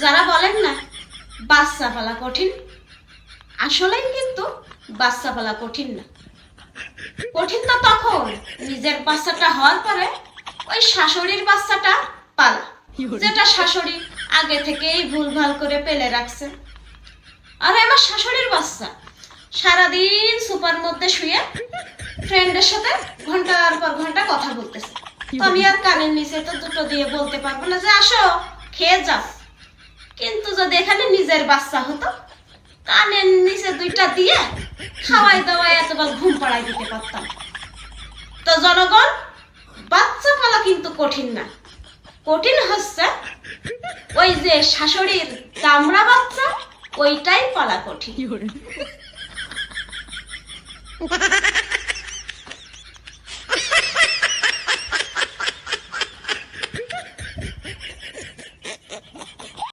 যারা বলেন না বাচ্চা পালা কঠিন। আসলেই কিন্তু বাচ্চা পালা কঠিন না। কঠিন তো তখন নিজের বাচ্চাটা হওয়ার পরে ওই শাশুড়ির বাচ্চাটা পালা যেটা শাশুড়ি আগে থেকেই ভুলভাল করে পেলে রাখছে। আর আমার শাশুড়ির বাচ্চা সারাদিন সুপার মধ্যে শুয়ে ফ্রেন্ডের সাথে ঘণ্টার পর ঘণ্টা কথা বলতেছে। আমি আর কানের নিচে তো দুটো দিয়ে বলতে পারব না যে আসো খেয়ে যাও। কিন্তু যদি এখানে নিজের বাচ্চা হতো কানের নিচে দুইটা দিয়ে খাওয়াই দাওয়াই এতবার ঘুম পাড়াই দিতে পারতাম। তো জনগণ বাচ্চা পালা কিন্তু কঠিন না। কঠিন হচ্ছে ওই যে শাশুড়ির চামড়া বাচ্চা ওইটাই পালা কঠিন।